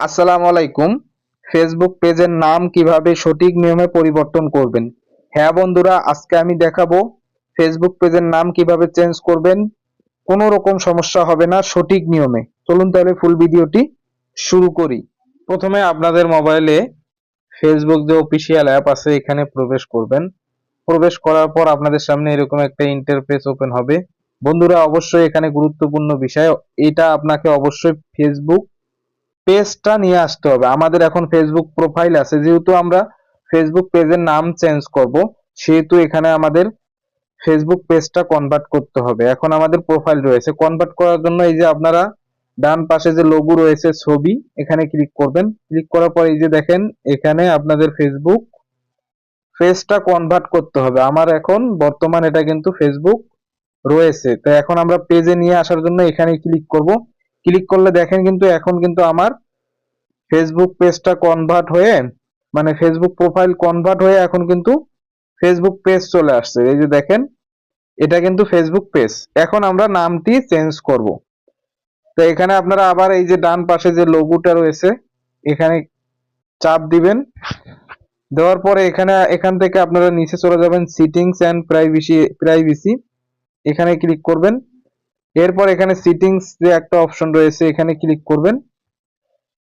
আসসালামু আলাইকুম। ফেসবুক পেজের নাম কীভাবে সঠিক নিয়মে পরিবর্তন করবেন? হ্যাঁ বন্ধুরা, আজকে আমি দেখাবো ফেসবুক পেজের নাম কীভাবে চেঞ্জ করবেন। কোনো রকম সমস্যা হবে না সঠিক নিয়মে। চলুন তাহলে ফুল ভিডিওটি শুরু করি। প্রথমে আপনাদের মোবাইলে ফেসবুক যে অফিসিয়াল অ্যাপ আছে, এখানে প্রবেশ করবেন। প্রবেশ করার পর আপনাদের সামনে এরকম একটা ইন্টারফেস ওপেন হবে। বন্ধুরা, অবশ্যই এখানে গুরুত্বপূর্ণ বিষয়, এটা আপনাকে অবশ্যই ফেসবুক পেজটা নিয়ে আসতে হবে। আমাদের এখন ফেসবুক প্রোফাইল আছে। যেহেতু আমরা ফেসবুক পেজের নাম চেঞ্জ করব, সেহেতু এখানে আমাদের ফেসবুক পেজটা কনভার্ট করতে হবে। এখন আমাদের প্রোফাইল রয়েছে। কনভার্ট করার জন্য এই যে আপনারা ডান পাশে যে লোগো রয়েছে ছবি, এখানে ক্লিক করবেন। ক্লিক করার পর এই যে দেখেন, এখানে আপনাদের ফেসবুক পেজটা কনভার্ট করতে হবে। আমার এখন বর্তমান এটা কিন্তু ফেসবুক রয়েছে। তো এখন আমরা পেজে নিয়ে আসার জন্য এখানে ক্লিক করব। ক্লিক করলে দেখেন কিন্তু এখন কিন্তু আমার ফেসবুক পেজটা কনভার্ট হয়ে মানে ফেসবুক প্রোফাইল কনভার্ট হয়ে এখন কিন্তু ফেসবুক পেজ চলে আসছে। এই যে দেখেন, এটা কিন্তু ফেসবুক পেজ এখন আমরা নামটি চেঞ্জ করব। তো এখানে আপনারা আবার এই যে ডান পাশে যে লোগোটা রয়েছে, এখানে চাপ দিবেন। দেওয়ার পরে এখানে, এখান থেকে আপনারা নিচে চলে যাবেন সিটিংস এন্ড প্রাইভেসি প্রাইভেসি এখানে ক্লিক করবেন। এরপর এখানে সিটিংস যে একটা অপশন রয়েছে, এখানে ক্লিক করবেন।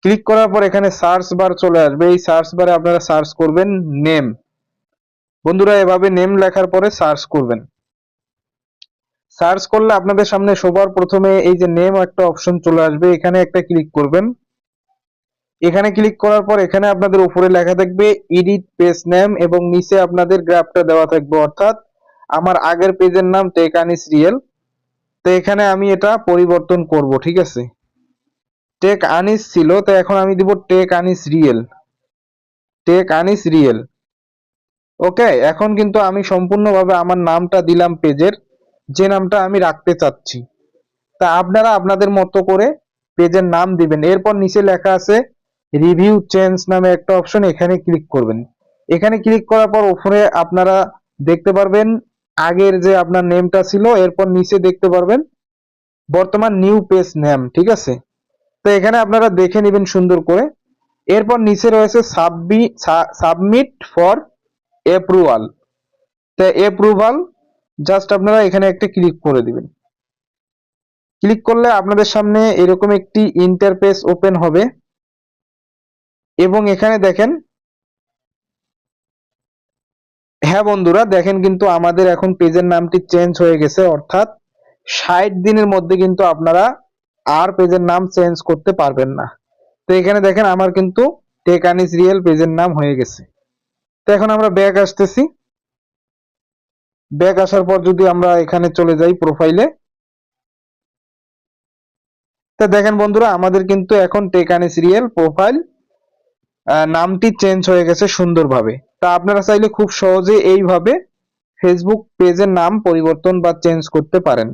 ক্লিক করার পর এখানে সার্চ বার চলে আসবে। এই সার্চ বারে আপনারা সার্চ করবেন নেম বন্ধুরা, এভাবে নেম লেখার পরে সার্চ করবেন। সার্চ করলে আপনাদের সামনে সবার প্রথমে এই যে নেম একটা অপশন চলে আসবে। এখানে একটা ক্লিক করবেন। এখানে ক্লিক করার পর এখানে আপনাদের উপরে লেখা থাকবে এডিট পেজ নেম এবং নিচে আপনাদের গ্রাফটা দেওয়া থাকবে। অর্থাৎ আমার আগের পেজের নাম টেকানিস রিয়েল। তো এখানে আমি এটা পরিবর্তন করব, ঠিক আছে? টেক আনিস ছিল, তো এখন আমি দিব tech Anis real tech Anis real okay এখন কিন্তু আমি সম্পূর্ণভাবে আমার নামটা দিলাম পেজের, যে নামটা আমি রাখতে চাচ্ছি। তা আপনারা আপনাদের মতো করে পেজের নাম দিবেন। এরপর নিচে লেখা আছে রিভিউ চেঞ্জ নামে একটা অপশন এখানে ক্লিক করবেন। এখানে ক্লিক করার পর ওপরে আপনারা দেখতে পারবেন আগের যে আপনার নেমটা ছিল, এরপর নিচে দেখতে পারবেন, বর্তমান নিউ পেজ নেম ঠিক আছে? তো এখানে আপনারা দেখে নেবেন সুন্দর করে। এরপর নিচে রয়েছে সাবমিট ফর অ্যাপ্রুভাল তো অ্যাপ্রুভাল জাস্ট আপনারা এখানে একটা ক্লিক করে দিবেন। ক্লিক করলে আপনাদের সামনে এরকম একটি ইন্টারফেস ওপেন হবে। এবং এখানে দেখেন হ্যাঁ বন্ধুরা, দেখেন কিন্তু আমাদের এখন পেজের নামটি চেঞ্জ হয়ে গেছে, অর্থাৎ ষাট দিনের মধ্যে কিন্তু আপনারা আর পেজের নাম চেঞ্জ করতে পারবেন না। তো এখানে দেখেন আমার কিন্তু টেকানিস রিয়েল পেজের নাম হয়ে গেছে। তো এখন আমরা ব্যাক আসতেছি। ব্যাক আসার পর যদি আমরা এখানে চলে যাই প্রোফাইলে তা দেখেন বন্ধুরা, আমাদের কিন্তু এখন টেকানিস রিয়েল প্রোফাইল নামটি চেঞ্জ হয়ে গেছে সুন্দরভাবে। তা আপনারা চাইলে খুব সহজে এইভাবে ফেসবুক পেজের নাম পরিবর্তন বা চেঞ্জ করতে পারেন।